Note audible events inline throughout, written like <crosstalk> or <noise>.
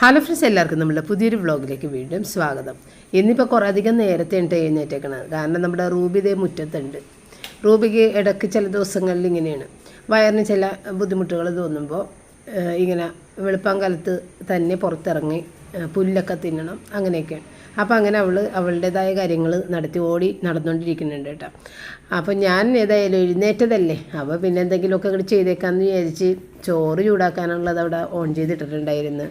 Hello friends എല്ലാവർക്കും നമ്മുടെ പുതിയൊരു വ്ളോഗിലേക്ക് വീണ്ടും സ്വാഗതം. ഇന്നിപ്പോൾ കുറേ അധികം നേരത്തെ ഉണ്ട് എഴുന്നേറ്റേക്കണത്. കാരണം നമ്മുടെ റൂബി ഇതേ മുറ്റത്തുണ്ട്. റൂബിക്ക് ഇടയ്ക്ക് ചില ദിവസങ്ങളിൽ ഇങ്ങനെയാണ്. വയറിന് ചില ബുദ്ധിമുട്ടുകൾ തോന്നുമ്പോൾ ഇങ്ങനെ വെളുപ്പാങ്കാലത്ത് തന്നെ പുറത്തിറങ്ങി പുല്ലൊക്കെ തിന്നണം അങ്ങനെയൊക്കെയാണ്. അപ്പോൾ അങ്ങനെ അവൾ അവളുടേതായ കാര്യങ്ങൾ നടത്തി ഓടി നടന്നുകൊണ്ടിരിക്കുന്നുണ്ട് കേട്ടോ. അപ്പോൾ ഞാൻ ഏതായാലും എഴുന്നേറ്റതല്ലേ? അപ്പോൾ പിന്നെ എന്തെങ്കിലുമൊക്കെ ഇവിടെ ചെയ്തേക്കാമെന്ന് വിചാരിച്ച് ചോറ് ചൂടാക്കാനുള്ളത് അവിടെ ഓൺ ചെയ്തിട്ടിട്ടുണ്ടായിരുന്നു.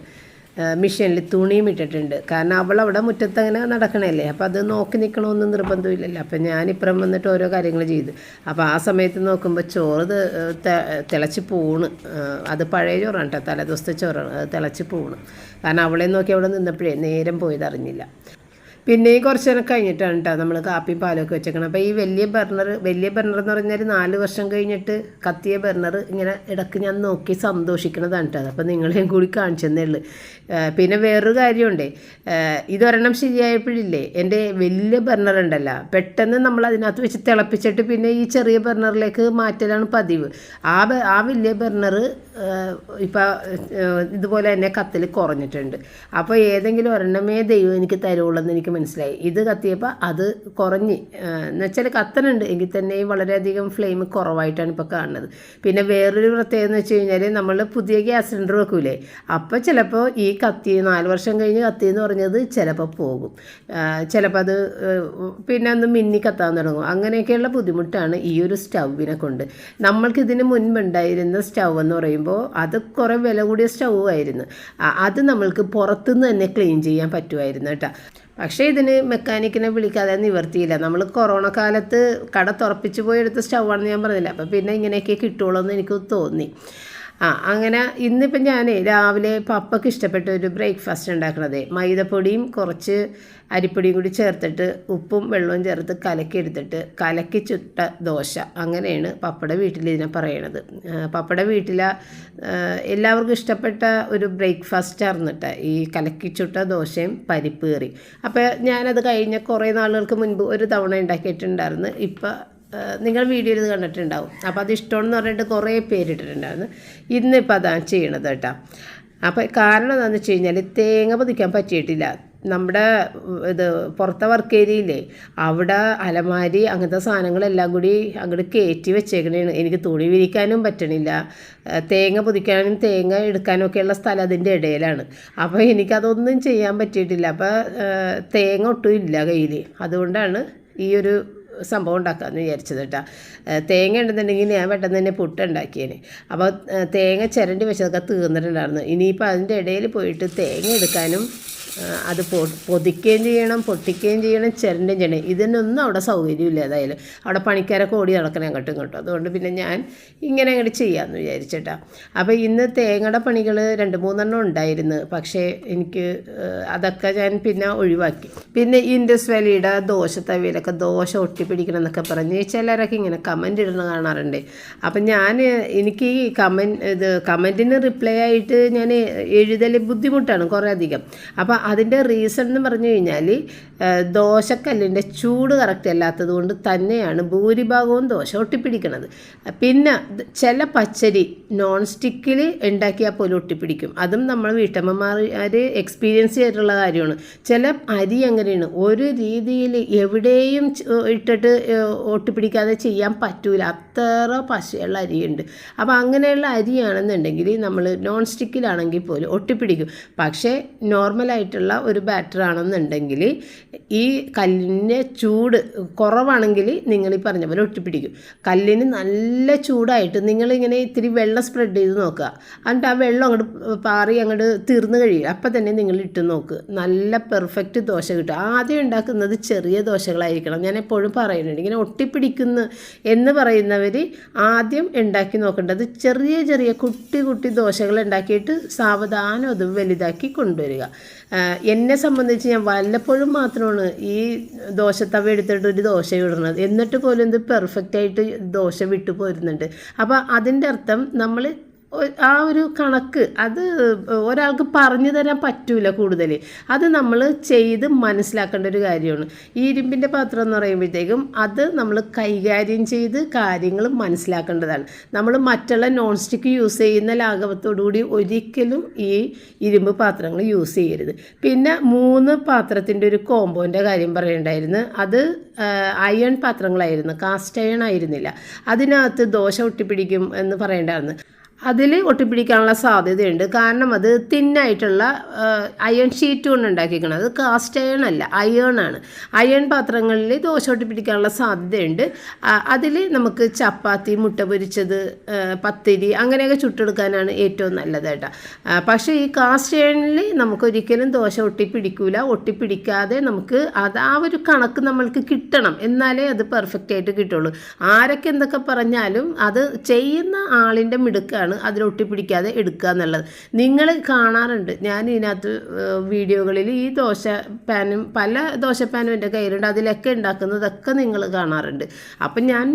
മിഷീനിൽ തുണിയും ഇട്ടിട്ടുണ്ട്. കാരണം അവൾ അവിടെ മുറ്റത്ത് അങ്ങനെ നടക്കണല്ലേ. അപ്പോൾ അത് നോക്കി നിൽക്കണമെന്ന് നിർബന്ധമില്ലല്ലോ. അപ്പം ഞാനിപ്പുറം വന്നിട്ട് ഓരോ കാര്യങ്ങൾ ചെയ്തു. അപ്പോൾ ആ സമയത്ത് നോക്കുമ്പോൾ ചോറ് തിളച്ച് പോണ്. അത് പഴയ ചോറാണ് കേട്ടോ തലേദിവസത്തെ ചോറാണ്. അത് തിളച്ച് പോണ്. കാരണം അവളെ നോക്കി അവിടെ നിന്നപ്പോഴേ നേരം പോയത് അറിഞ്ഞില്ല പിന്നെയും കുറച്ച് നേരം കഴിഞ്ഞിട്ടാണ് കേട്ടോ നമ്മൾ കാപ്പിയും പാലൊക്കെ വെച്ചേക്കണം അപ്പോൾ ഈ വലിയ ബർണർ വലിയ ബർണർ എന്ന് പറഞ്ഞാൽ നാല് വർഷം കഴിഞ്ഞിട്ട് കത്തിയ ബർണർ ഇങ്ങനെ ഇടയ്ക്ക് ഞാൻ നോക്കി സന്തോഷിക്കണതാണ് കേട്ടോ അപ്പോൾ നിങ്ങളെയും കൂടി കാണിച്ചെന്നേ ഉള്ളൂ. പിന്നെ വേറൊരു കാര്യമുണ്ടേ. ഇതൊരെണ്ണം ശരിയായപ്പോഴില്ലേ എന്റെ വലിയ ബർണർ ഉണ്ടല്ലോ പെട്ടെന്ന് നമ്മൾ അതിനകത്ത് വെച്ച് തിളപ്പിച്ചിട്ട് പിന്നെ ഈ ചെറിയ ബർണറിലേക്ക് മാറ്റലാണ് പതിവ്. ആ ആ വലിയ ബർണർ ഇപ്പം ഇതുപോലെ തന്നെ കത്തിൽ കുറഞ്ഞിട്ടുണ്ട്. അപ്പോൾ ഏതെങ്കിലും ഒരെണ്ണമേ ദൈവം എനിക്ക് തരുള്ളൂ എന്ന് എനിക്ക് മനസ്സിലായി. ഇത് കത്തിയപ്പോൾ അത് കുറഞ്ഞ്. എന്നുവെച്ചാൽ കത്തനുണ്ട് എങ്കിൽ തന്നെയും വളരെയധികം ഫ്ലെയിം കുറവായിട്ടാണ് ഇപ്പോൾ കാണുന്നത്. പിന്നെ വേറൊരു പ്രത്യേകത എന്ന് വെച്ച് കഴിഞ്ഞാൽ നമ്മൾ പുതിയ ഗ്യാസ് സിലിണ്ടർ വെക്കൂലേ? അപ്പോൾ ചിലപ്പോൾ ഈ കത്തി നാല് വർഷം കഴിഞ്ഞ് കത്തി എന്ന് പറഞ്ഞത് ചിലപ്പോൾ പോകും. ചിലപ്പോൾ അത് പിന്നെ ഒന്ന് മിന്നി കത്താൻ തുടങ്ങും. അങ്ങനെയൊക്കെയുള്ള ബുദ്ധിമുട്ടാണ് ഈ ഒരു സ്റ്റൗവിനെ കൊണ്ട്. നമ്മൾക്ക് ഇതിന് മുൻപുണ്ടായിരുന്ന സ്റ്റൗ എന്ന് പറയുമ്പോൾ അത് കുറേ വില കൂടിയ സ്റ്റൗ ആയിരുന്നു. അത് നമ്മൾക്ക് പുറത്തുനിന്ന് തന്നെ ക്ലീൻ ചെയ്യാൻ പറ്റുമായിരുന്നു കേട്ടോ. പക്ഷേ ഇതിന് മെക്കാനിക്കിനെ വിളിക്കാതെ നിവർത്തിയില്ല. നമ്മൾ കൊറോണ കാലത്ത് കട തുറപ്പിച്ച് പോയെടുത്ത സ്റ്റൗ ആണെന്ന് ഞാൻ പറഞ്ഞില്ല? അപ്പോൾ പിന്നെ ഇങ്ങനെയൊക്കെ കിട്ടുള്ളൂ എന്ന് എനിക്ക് തോന്നി. ആ അങ്ങനെ ഇന്നിപ്പം ഞാൻ രാവിലെ പപ്പയ്ക്ക് ഇഷ്ടപ്പെട്ട ഒരു ബ്രേക്ക്ഫാസ്റ്റ് ഉണ്ടാക്കണത്. മൈദപ്പൊടിയും കുറച്ച് അരിപ്പൊടിയും കൂടി ചേർത്തിട്ട് ഉപ്പും വെള്ളവും ചേർത്ത് കലക്കി എടുത്തിട്ട് കലക്കി ചുട്ട ദോശ. അങ്ങനെയാണ് പപ്പയുടെ വീട്ടിൽ ഇതിനെ പറയണത്. പപ്പയുടെ വീട്ടിലെ എല്ലാവർക്കും ഇഷ്ടപ്പെട്ട ഒരു ബ്രേക്ക്ഫാസ്റ്റ് ആർന്നിട്ട് ഈ കലക്കി ചുട്ട ദോശയും പരിപ്പ് കറി അപ്പോൾ ഞാനത് കഴിഞ്ഞ കുറേ നാളുകൾക്ക് മുൻപ് ഒരു തവണ ഉണ്ടാക്കിയിട്ടുണ്ടായിരുന്നു. ഇപ്പം നിങ്ങൾ വീഡിയോയിൽ ഇത് കണ്ടിട്ടുണ്ടാവും. അപ്പോൾ അത് ഇഷ്ടമെന്ന് പറഞ്ഞിട്ട് കുറേ പേരിട്ടിട്ടുണ്ടായിരുന്നു. ഇന്നിപ്പോൾ അതാണ് ചെയ്യണത് കേട്ടോ. അപ്പോൾ കാരണം എന്താണെന്ന് വെച്ച് കഴിഞ്ഞാൽ തേങ്ങ പൊതിക്കാൻ പറ്റിയിട്ടില്ല. നമ്മുടെ ഇത് പുറത്തെ വർക്ക് ഏരിയയില്ലേ അവിടെ അലമാരി അങ്ങനത്തെ സാധനങ്ങളെല്ലാം കൂടി അങ്ങോട്ട് കയറ്റി വെച്ചേക്കണേണ്. എനിക്ക് തുണി വിരിക്കാനും പറ്റണില്ല. തേങ്ങ പൊതിക്കാനും തേങ്ങ എടുക്കാനും ഒക്കെയുള്ള സ്ഥലം അതിന്റെ ഇടയിലാണ്. അപ്പോൾ എനിക്കതൊന്നും ചെയ്യാൻ പറ്റിയിട്ടില്ല. അപ്പോൾ തേങ്ങ ഒട്ടും ഇല്ല കയ്യിൽ അതുകൊണ്ടാണ് ഈ ഒരു സംഭവം ഉണ്ടാക്കാമെന്ന് വിചാരിച്ചത് കേട്ടോ. തേങ്ങ ഉണ്ടെന്നുണ്ടെങ്കിൽ ഞാൻ പെട്ടെന്ന് തന്നെ പുട്ട് ഉണ്ടാക്കിയേനെ. അപ്പോൾ തേങ്ങ ചിരണ്ടി വെച്ചതൊക്കെ തീർന്നിട്ടുണ്ടായിരുന്നു. ഇനിയിപ്പോൾ അതിന്റെ ഇടയിൽ പോയിട്ട് തേങ്ങ എടുക്കാനും അത് പൊ പൊതിക്കുകയും ചെയ്യണം പൊട്ടിക്കുകയും ചെയ്യണം ചിരണ്ടുകയും ചെയ്യണം. ഇതിനൊന്നും അവിടെ സൗകര്യമില്ല ഏതായാലും. അവിടെ പണിക്കാരൊക്കെ ഓടി നടക്കണം അങ്ങോട്ടും ഇങ്ങോട്ടും. അതുകൊണ്ട് പിന്നെ ഞാൻ ഇങ്ങനെ അങ്ങോട്ട് ചെയ്യാമെന്ന് വിചാരിച്ചിട്ടാ. അപ്പോൾ ഇന്ന് തേങ്ങയുടെ പണികൾ രണ്ട് മൂന്നെണ്ണം ഉണ്ടായിരുന്നു. പക്ഷേ എനിക്ക് അതൊക്കെ ഞാൻ പിന്നെ ഒഴിവാക്കി. പിന്നെ ഇൻഡസ് വാലിയുടെ ദോശ തവിയിലൊക്കെ ദോശ ഒട്ടിപ്പിടിക്കണം എന്നൊക്കെ പറഞ്ഞ് ചിലരൊക്കെ ഇങ്ങനെ കമന്റ് ഇടുന്ന കാണാറുണ്ട്. അപ്പം ഞാൻ എനിക്ക് ഈ കമൻ ഇത് കമന്റിന് റിപ്ലൈ ആയിട്ട് ഞാൻ എഴുതൽ ബുദ്ധിമുട്ടാണ് കുറേ അധികം. അപ്പോൾ അതിന്റെ റീസൺ എന്ന് പറഞ്ഞു കഴിഞ്ഞാൽ ദോശക്കല്ലിന്റെ ചൂട് കറക്റ്റ് അല്ലാത്തത് കൊണ്ട് തന്നെയാണ് ഭൂരിഭാഗവും ദോശ ഒട്ടിപ്പിടിക്കണത്. പിന്നെ ചില പച്ചരി നോൺ സ്റ്റിക്കിൽ ഉണ്ടാക്കിയാൽ പോലും ഒട്ടിപ്പിടിക്കും. അതും നമ്മൾ വീട്ടമ്മമാർ എക്സ്പീരിയൻസ് ചെയ്തിട്ടുള്ള കാര്യമാണ്. ചില അരി അങ്ങനെയാണ് ഒരു രീതിയിൽ എവിടെയും ഇട്ടിട്ട് ഒട്ടിപ്പിടിക്കാതെ ചെയ്യാൻ പറ്റൂല. അത്ര പശയുള്ള അരിയുണ്ട്. അപ്പോൾ അങ്ങനെയുള്ള അരിയാണെന്നുണ്ടെങ്കിൽ നമ്മൾ നോൺ സ്റ്റിക്കിലാണെങ്കിൽ പോലും ഒട്ടിപ്പിടിക്കും. പക്ഷേ നോർമലായിട്ടുള്ള ഒരു ബാറ്റർ ആണെന്നുണ്ടെങ്കിൽ ഈ കല്ലിന്റെ ചൂട് കുറവാണെങ്കിൽ നിങ്ങൾ ഈ പറഞ്ഞ പോലെ ഒട്ടിപ്പിടിക്കും. കല്ലിന് നല്ല ചൂടായിട്ട് നിങ്ങളിങ്ങനെ ഇത്തിരി വെള്ളം സ്പ്രെഡ് ചെയ്ത് നോക്കുക. എന്നിട്ട് ആ വെള്ളം അങ്ങോട്ട് പാറി അങ്ങോട്ട് തീർന്നു കഴിയും. അപ്പം തന്നെ നിങ്ങൾ ഇട്ട് നോക്ക്. നല്ല പെർഫെക്റ്റ് ദോശ കിട്ടും. ആദ്യം ഉണ്ടാക്കുന്നത് ചെറിയ ദോശകളായിരിക്കണം. ഞാൻ എപ്പോഴും പറയുന്നുണ്ട് ഇങ്ങനെ ഒട്ടിപ്പിടിക്കുന്നു എന്ന് പറയുന്നവർ ആദ്യം ഉണ്ടാക്കി നോക്കേണ്ടത് ചെറിയ ചെറിയ കുട്ടി കുട്ടി ദോശകൾ ഉണ്ടാക്കിയിട്ട് സാവധാനം അത് വലുതാക്കി കൊണ്ടുവരിക. എന്നെ സംബന്ധിച്ച് ഞാൻ വല്ലപ്പോഴും മാത്രമാണ് ഈ ദോശത്തവ എടുത്തിട്ട് ഒരു ദോശ ഇടുന്നത്. എന്നിട്ട് പോലും ഇത് പെർഫെക്റ്റ് ആയിട്ട് ദോശ വിട്ടു പോരുന്നുണ്ട്. അപ്പോൾ അതിന്റെ അർത്ഥം നമ്മൾ ആ ഒരു കണക്ക് അത് ഒരാൾക്ക് പറഞ്ഞു തരാൻ പറ്റൂല കൂടുതൽ അത് നമ്മൾ ചെയ്ത് മനസ്സിലാക്കേണ്ട ഒരു കാര്യമാണ്. ഈ ഇരുമ്പിന്റെ പാത്രം എന്ന് പറയുമ്പോഴത്തേക്കും അത് നമ്മൾ കൈകാര്യം ചെയ്ത് കാര്യങ്ങൾ മനസ്സിലാക്കേണ്ടതാണ്. നമ്മൾ മറ്റുള്ള നോൺ സ്റ്റിക്ക് യൂസ് ചെയ്യുന്ന ലാഘവത്തോടുകൂടി ഒരിക്കലും ഈ ഇരുമ്പ് പാത്രങ്ങൾ യൂസ് ചെയ്യരുത്. പിന്നെ മൂന്ന് പാത്രത്തിന്റെ ഒരു കോമ്പോന്റെ കാര്യം പറയണ്ടായിരുന്നു. അത് അയൺ പാത്രങ്ങളായിരുന്നു. കാസ്റ്റ് അയൺ ആയിരുന്നില്ല. അതിനകത്ത് ദോശ ഒട്ടിപ്പിടിക്കും എന്ന് പറയണ്ടായിരുന്നു. അതിൽ ഒട്ടിപ്പിടിക്കാനുള്ള സാധ്യതയുണ്ട്. കാരണം അത് തിന്നായിട്ടുള്ള അയൺ ഷീറ്റ് കൊണ്ട് ഉണ്ടാക്കിയിരിക്കണം അത് കാസ്റ്റ് അയൺ അല്ല അയേൺ ആണ്. അയൺ പാത്രങ്ങളിൽ ദോശ ഒട്ടിപ്പിടിക്കാനുള്ള സാധ്യതയുണ്ട്. അതിൽ നമുക്ക് ചപ്പാത്തി മുട്ട പൊരിച്ചത് പത്തിരി അങ്ങനെയൊക്കെ ചുട്ടെടുക്കാനാണ് ഏറ്റവും നല്ലത് പക്ഷേ ഈ കാസ്റ്റ് അയണിൽ നമുക്കൊരിക്കലും ദോശ ഒട്ടിപ്പിടിക്കൂല. ഒട്ടിപ്പിടിക്കാതെ നമുക്ക് അത് ആ ഒരു കണക്ക് നമ്മൾക്ക് കിട്ടണം. എന്നാലേ അത് പെർഫെക്റ്റ് ആയിട്ട് കിട്ടുള്ളൂ. ആരൊക്കെ എന്തൊക്കെ പറഞ്ഞാലും അത് ചെയ്യുന്ന ആളിന്റെ മിടുക്കാണ്. അതിൽ ഒട്ടിപ്പിടിക്കാതെ എടുക്കുക എന്നുള്ളത്. നിങ്ങൾ കാണാറുണ്ട് ഞാൻ ഇതിനകത്ത് വീഡിയോകളിൽ ഈ ദോശ പാനും പല ദോശ പാനും എന്റെ കയ്യിലുണ്ട് അതിലൊക്കെ ഉണ്ടാക്കുന്നതൊക്കെ നിങ്ങൾ കാണാറുണ്ട്. അപ്പം ഞാൻ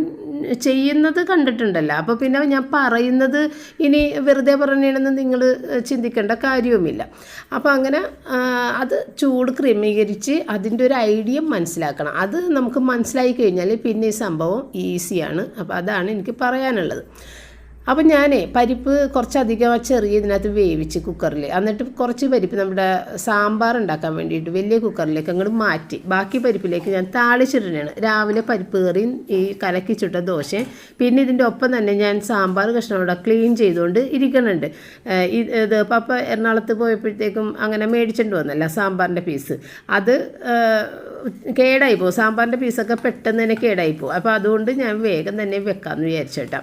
ചെയ്യുന്നത് കണ്ടിട്ടുണ്ടല്ലോ. അപ്പോൾ പിന്നെ ഞാൻ പറയുന്നത് ഇനി വെറുതെ പറഞ്ഞാണെന്ന് നിങ്ങൾ ചിന്തിക്കേണ്ട കാര്യവുമില്ല. അപ്പോൾ അങ്ങനെ അത് ചൂട് ക്രമീകരിച്ച് അതിന്റെ ഒരു ഐഡിയ മനസ്സിലാക്കണം. അത് നമുക്ക് മനസ്സിലായി കഴിഞ്ഞാൽ പിന്നെ ഈ സംഭവം ഈസിയാണ്. അപ്പോൾ അതാണ് എനിക്ക് പറയാനുള്ളത്. അപ്പം ഞാനേ പരിപ്പ് കുറച്ചധികം ചെറിയതിനകത്ത് വേവിച്ച് കുക്കറിൽ എന്നിട്ട് കുറച്ച് പരിപ്പ് നമ്മുടെ സാമ്പാർ ഉണ്ടാക്കാൻ വേണ്ടിയിട്ട് വലിയ കുക്കറിലേക്ക് അങ്ങോട്ട് മാറ്റി. ബാക്കി പരിപ്പിലേക്ക് ഞാൻ താളിച്ചിടുകയാണ് രാവിലെ പരിപ്പ് കറിയും ഈ കലക്കിച്ചിട്ട ദോശ പിന്നെ ഇതിന്റെ ഒപ്പം തന്നെ ഞാൻ സാമ്പാർ കഷ്ണം അവിടെ ക്ലീൻ ചെയ്തുകൊണ്ട് ഇരിക്കുന്നുണ്ട് ഇത് പപ്പ എറണാകുളത്ത് പോയപ്പോഴത്തേക്കും അങ്ങനെ മേടിച്ചിട്ട് വന്നല്ല സാമ്പാറിന്റെ പീസ്. അത് കേടായി പോകും സാമ്പാറിന്റെ പീസൊക്കെ പെട്ടെന്ന് തന്നെ കേടായി പോകും അപ്പോൾ അതുകൊണ്ട് ഞാൻ വേഗം തന്നെ വെക്കാമെന്ന് വിചാരിച്ചേട്ടാ.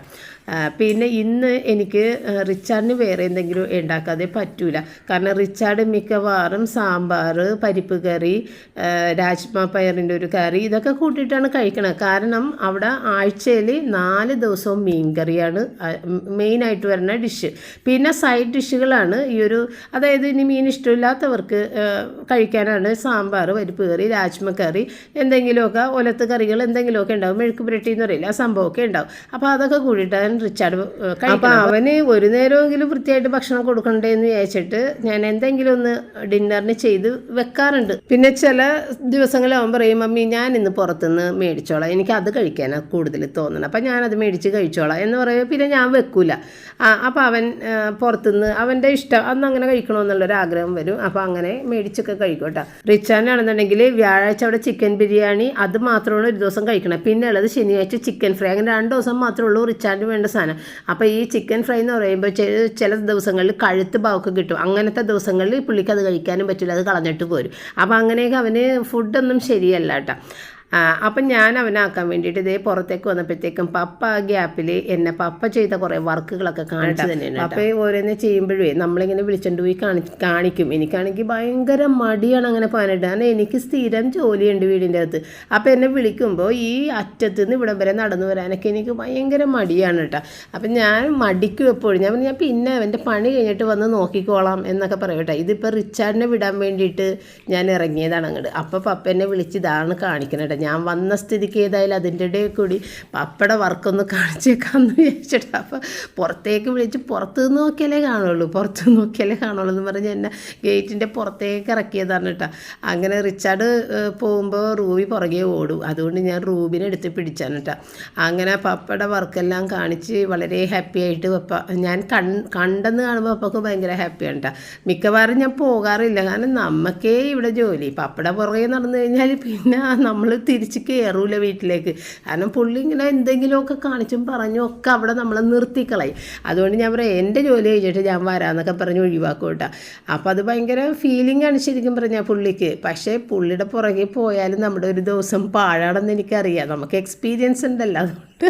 പിന്നെ ഇന്ന് എനിക്ക് റിച്ചാർഡിന് വേറെ എന്തെങ്കിലും ഉണ്ടാക്കാതെ പറ്റൂല. കാരണം റിച്ചാർഡ് മിക്കവാറും സാമ്പാർ പരിപ്പ് കറി രാജ്മ പയറിന്റെ ഒരു കറി ഇതൊക്കെ കൂട്ടിയിട്ടാണ് കഴിക്കണത്. കാരണം അവിടെ ആഴ്ചയിൽ നാല് ദിവസവും മീൻ കറിയാണ് മെയിനായിട്ട് വരുന്ന ഡിഷ്. പിന്നെ സൈഡ് ഡിഷുകളാണ് ഈ ഒരു അതായത് ഇനി മീൻ ഇഷ്ടമില്ലാത്തവർക്ക് കഴിക്കാനാണ് സാമ്പാർ പരിപ്പ് കറി രാജ്മ കറി എന്തെങ്കിലുമൊക്കെ ഒലത്ത് കറികൾ എന്തെങ്കിലുമൊക്കെ ഉണ്ടാവും. മെഴുക്ക് പുരട്ടി എന്ന് പറയില്ല ആ സംഭവമൊക്കെ ഉണ്ടാവും. അപ്പോൾ അതൊക്കെ കൂടിയിട്ടാണ് റിച്ചാർഡ് അപ്പോൾ അവന് ഒരു നേരമെങ്കിലും വൃത്തിയായിട്ട് ഭക്ഷണം കൊടുക്കണ്ടേ എന്ന് വിചാരിച്ചിട്ട് ഞാൻ എന്തെങ്കിലും ഒന്ന് ഡിന്നറിന് ചെയ്ത് വെക്കാറുണ്ട്. പിന്നെ ചില ദിവസങ്ങളിൽ അവൻ പറയും മമ്മി ഞാൻ ഇന്ന് പുറത്തുനിന്ന് മേടിച്ചോളാം. എനിക്ക് അത് കഴിക്കാനാണ് കൂടുതൽ തോന്നണം അപ്പം ഞാനത് മേടിച്ച് കഴിച്ചോളാം. എന്ന് പറയുമ്പോൾ പിന്നെ ഞാൻ വെക്കൂല. അപ്പോൾ അവൻ പുറത്തുനിന്ന് അവന്റെ ഇഷ്ടം അന്ന് അങ്ങനെ കഴിക്കണമെന്നുള്ളൊരു ആഗ്രഹം വരും. അപ്പോൾ അങ്ങനെ മേടിച്ചൊക്കെ കഴിക്കും കേട്ടോ. റിച്ചാനാണെന്നുണ്ടെങ്കിൽ വ്യാഴാഴ്ച അവിടെ ചിക്കൻ ബിരിയാണി അത് മാത്രമാണ് ഒരു ദിവസം കഴിക്കണം. പിന്നെ ഉള്ളത് ശനിയാഴ്ച ചിക്കൻ ഫ്രൈ. അങ്ങനെ രണ്ട് ദിവസം മാത്രമേ ഉള്ളൂ റിച്ചാന്റെ വേണ്ട സാധനം. അപ്പോൾ ഈ ചിക്കൻ ഫ്രൈ എന്ന് പറയുമ്പോൾ ചില ദിവസങ്ങളിൽ കഴുത്ത് ഭാവമൊക്കെ കിട്ടും. അങ്ങനത്തെ ദിവസങ്ങളിൽ പുള്ളിക്ക് അത് കഴിക്കാനും പറ്റില്ല അത് കളഞ്ഞിട്ട് പോരും. അപ്പോൾ അങ്ങനെയൊക്കെ അവന് ഫുഡൊന്നും ശരിയല്ല കേട്ടോ അപ്പം ഞാൻ അവനാക്കാൻ വേണ്ടിയിട്ട് ഇതേ പുറത്തേക്ക് വന്നപ്പോഴത്തേക്കും പപ്പ ആ ഗ്യാപ്പിൽ എന്നെ പപ്പ ചെയ്ത കുറേ വർക്കുകളൊക്കെ കാണിച്ചു തന്നെയാണ് അപ്പം ഓരോന്നെ ചെയ്യുമ്പോഴേ നമ്മളിങ്ങനെ വിളിച്ചുകൊണ്ട് പോയി കാണി കാണിക്കും. എനിക്കാണെങ്കിൽ ഭയങ്കര മടിയാണ് അങ്ങനെ പോകാനായിട്ട്. കാരണം എനിക്ക് സ്ഥിരം ജോലിയുണ്ട് വീടിന്റെ അകത്ത്. അപ്പോൾ എന്നെ വിളിക്കുമ്പോൾ ഈ അറ്റത്ത് നിന്ന് ഇവിടം വരെ നടന്നു വരാനൊക്കെ എനിക്ക് ഭയങ്കര മടിയാണ് കേട്ടോ. അപ്പം ഞാൻ മടിക്കും എപ്പോഴും. ഞാൻ ഞാൻ പിന്നെ അവന്റെ പണി കഴിഞ്ഞിട്ട് വന്ന് നോക്കിക്കോളാം എന്നൊക്കെ പറയും കേട്ടോ. ഇതിപ്പോൾ റിച്ചാർഡിനെ വിടാൻ വേണ്ടിയിട്ട് ഞാൻ ഇറങ്ങിയതാണ് അങ്ങോട്ട് അപ്പോൾ പപ്പ എന്നെ വിളിച്ച് ഇതാണ് കാണിക്കണം കേട്ടോ. ഞാൻ വന്ന സ്ഥിതിക്ക് ഏതായാലും അതിന്റെ ഇടയിൽ കൂടി പപ്പയുടെ വർക്കൊന്ന് കാണിച്ചേക്കാമെന്ന് വിചാരിച്ചിട്ട് അപ്പോൾ പുറത്തേക്ക് വിളിച്ച് പുറത്ത് നിന്ന് നോക്കിയാലേ കാണുള്ളൂ പുറത്ത് നിന്ന് നോക്കിയാലേ കാണുള്ളൂ എന്ന് പറഞ്ഞ് എന്നെ ഗേറ്റിന്റെ പുറത്തേക്ക് ഇറക്കിയതാണ് കേട്ടോ അങ്ങനെ റിച്ചാർഡ് പോകുമ്പോൾ റൂബി പുറകെ ഓടും. അതുകൊണ്ട് ഞാൻ റൂബിനെ എടുത്ത് പിടിച്ചാണ് കേട്ടോ അങ്ങനെ പപ്പയുടെ വർക്കെല്ലാം കാണിച്ച് വളരെ ഹാപ്പി ആയിട്ട് പപ്പ ഞാൻ കൺ കണ്ടെന്ന് കാണുമ്പോൾ പപ്പക്ക് ഭയങ്കര ഹാപ്പിയാണ് കേട്ടോ മിക്കവാറും ഞാൻ പോകാറില്ല. കാരണം നമുക്കേ ഇവിടെ ജോലി. പപ്പയുടെ പുറകെ നടന്നു കഴിഞ്ഞാൽ പിന്നെ നമ്മൾ തിരിച്ച് കയറൂല വീട്ടിലേക്ക്. കാരണം പുള്ളി ഇങ്ങനെ എന്തെങ്കിലുമൊക്കെ കാണിച്ചും പറഞ്ഞും ഒക്കെ അവിടെ നമ്മളെ നിർത്തിക്കളയും. അതുകൊണ്ട് ഞാൻ പറയാം എന്റെ ജോലി കഴിഞ്ഞിട്ട് ഞാൻ വരാമെന്നൊക്കെ പറഞ്ഞ് ഒഴിവാക്കും കേട്ടോ. അപ്പോൾ അത് ഭയങ്കര ഫീലിംഗ് ആണ് ശരിക്കും പറഞ്ഞാൽ പുള്ളിക്ക്. പക്ഷേ പുള്ളിയുടെ പുറകെ പോയാലും നമ്മുടെ ഒരു ദിവസം പാഴാണെന്ന് എനിക്കറിയാം. നമുക്ക് എക്സ്പീരിയൻസ് ഉണ്ടല്ലോ അതുകൊണ്ട്.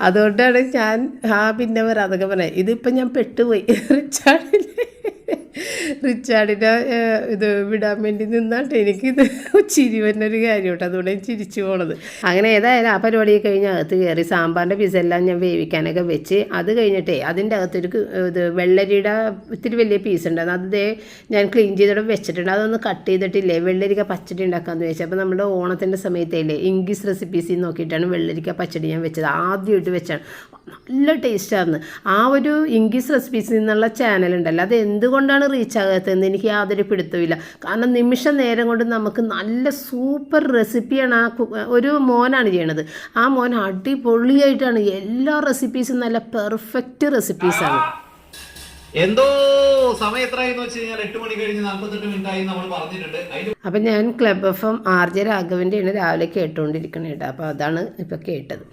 അതുകൊണ്ടാണ് ഞാൻ ആ പിന്നെ വരാതൊക്കെ പറയാം ഇതിപ്പോൾ ഞാൻ പെട്ടുപോയി. <laughs> റിച്ചാർഡിൽ റിച്ചാർഡിനെ ഏഹ്, ഇത് വിടാൻ വേണ്ടി നിന്നാട്ടെ. എനിക്കിത് ചിരി വരുന്നൊരു കാര്യം കേട്ടോ അതുകൊണ്ട് ഞാൻ ചിരിച്ചു പോണത്. അങ്ങനെ ഏതായാലും ആ പരിപാടി കഴിഞ്ഞ് അകത്ത് കയറി സാമ്പാറിന്റെ പീസെല്ലാം ഞാൻ വേവിക്കാനൊക്കെ വെച്ച് അത് കഴിഞ്ഞിട്ടേ അതിന്റെ അകത്തൊരു ഇത് വെള്ളരിയുടെ ഇത്തിരി വലിയ പീസ് ഉണ്ടായിരുന്നു അത് ഞാൻ ക്ലീൻ ചെയ്തിട്ട് വെച്ചിട്ടുണ്ട്. അതൊന്ന് കട്ട് ചെയ്തിട്ടില്ലേ? വെള്ളരിക്ക പച്ചടി ഉണ്ടാക്കാമെന്ന് ചോദിച്ചാൽ അപ്പോൾ നമ്മുടെ ഓണത്തിന്റെ സമയത്തേലേ ഇംഗ്ലീഷ് റെസിപ്പീസിൽ നോക്കിയിട്ടാണ് വെള്ളരിക്ക പച്ചടി ഞാൻ വെച്ചത്. ആദ്യമായിട്ട് വെച്ചാണ്. നല്ല ടേസ്റ്റായിരുന്നു ആ ഒരു ഇംഗ്ലീഷ് റെസിപ്പീസിൽ നിന്നുള്ള ചാനലുണ്ടല്ലോ അത് എന്തുകൊണ്ടാണ് റീച്ച് ആകാത്തതെന്ന് എനിക്ക് യാതൊരു പിടുത്തമില്ല കാരണം നിമിഷ നേരം കൊണ്ട് നമുക്ക് നല്ല സൂപ്പർ റെസിപ്പിയാണ് ആ ഒരു മോനാണ് ചെയ്യണത്. ആ മോൻ അടിപൊളിയായിട്ടാണ് എല്ലാ റെസിപ്പീസും നല്ല പെർഫെക്റ്റ് റെസിപ്പീസാണ് എന്തോ സമയം എത്രയെന്ന് വെച്ച് കഴിഞ്ഞാൽ എട്ട് മണി കഴിഞ്ഞ് നാൽപ്പത്തെട്ട് മിനിറ്റ് ആയി നമ്മൾ പറഞ്ഞിട്ടുണ്ട്. അപ്പം ഞാൻ Club F M R J രാഘവന്റെയാണ് രാവിലെ കേട്ടുകൊണ്ടിരിക്കണേ കേട്ടോ അപ്പോൾ അതാണ് ഇപ്പോൾ കേട്ടത്.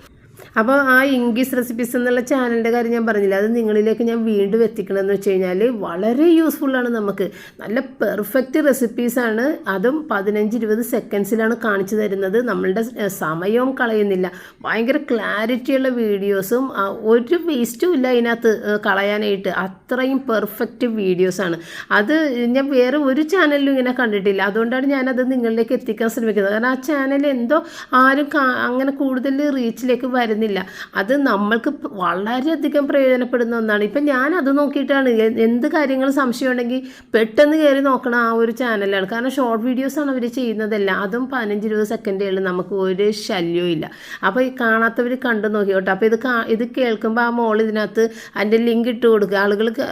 അപ്പോൾ ആ ഇംഗ്ലീഷ് റെസിപ്പീസ് എന്നുള്ള ചാനലിന്റെ കാര്യം ഞാൻ പറഞ്ഞില്ല? അത് നിങ്ങളിലേക്ക് ഞാൻ വീണ്ടും എത്തിക്കണമെന്ന് വെച്ച് കഴിഞ്ഞാൽ വളരെ യൂസ്ഫുള്ളാണ് നമുക്ക്. നല്ല പെർഫെക്റ്റ് റെസിപ്പീസാണ് അതും പതിനഞ്ച് ഇരുപത് സെക്കൻഡ്സിലാണ് കാണിച്ചു തരുന്നത്. നമ്മളുടെ സമയവും കളയുന്നില്ല. ഭയങ്കര ക്ലാരിറ്റിയുള്ള വീഡിയോസും ഒരു വേസ്റ്റും ഇല്ല അതിനകത്ത് കളയാനായിട്ട്. അത്രയും പെർഫെക്റ്റ് വീഡിയോസാണ് അത് ഞാൻ വേറെ ഒരു ചാനലിലും ഇങ്ങനെ കണ്ടിട്ടില്ല. അതുകൊണ്ടാണ് ഞാനത് നിങ്ങളിലേക്ക് എത്തിക്കാൻ ശ്രമിക്കുന്നത്. കാരണം ആ ചാനൽ എന്തോ ആരും അങ്ങനെ കൂടുതൽ റീച്ചിലേക്ക് വരുന്നില്ല അത് നമ്മൾക്ക് വളരെയധികം പ്രയോജനപ്പെടുന്ന ഒന്നാണ്. ഇപ്പം ഞാൻ അത് നോക്കിയിട്ടാണ് എന്ത് കാര്യങ്ങൾ സംശയം ഉണ്ടെങ്കിൽ പെട്ടെന്ന് കയറി നോക്കണം ആ ഒരു ചാനലാണ്. കാരണം ഷോർട്ട് വീഡിയോസാണ് അവർ ചെയ്യുന്നതല്ല. അതും പതിനഞ്ച് ഇരുപത് സെക്കൻഡുകളിൽ നമുക്ക് ഒരു ശല്യവും ഇല്ല. അപ്പോൾ ഈ കാണാത്തവർ കണ്ടു കേട്ടോ അപ്പോൾ ഇത് കാ ഇത് കേൾക്കുമ്പോൾ ആ മോൾ ഇതിനകത്ത് അതിന്റെ ലിങ്ക് ഇട്ട് കൊടുക്കുക. ആളുകൾക്ക്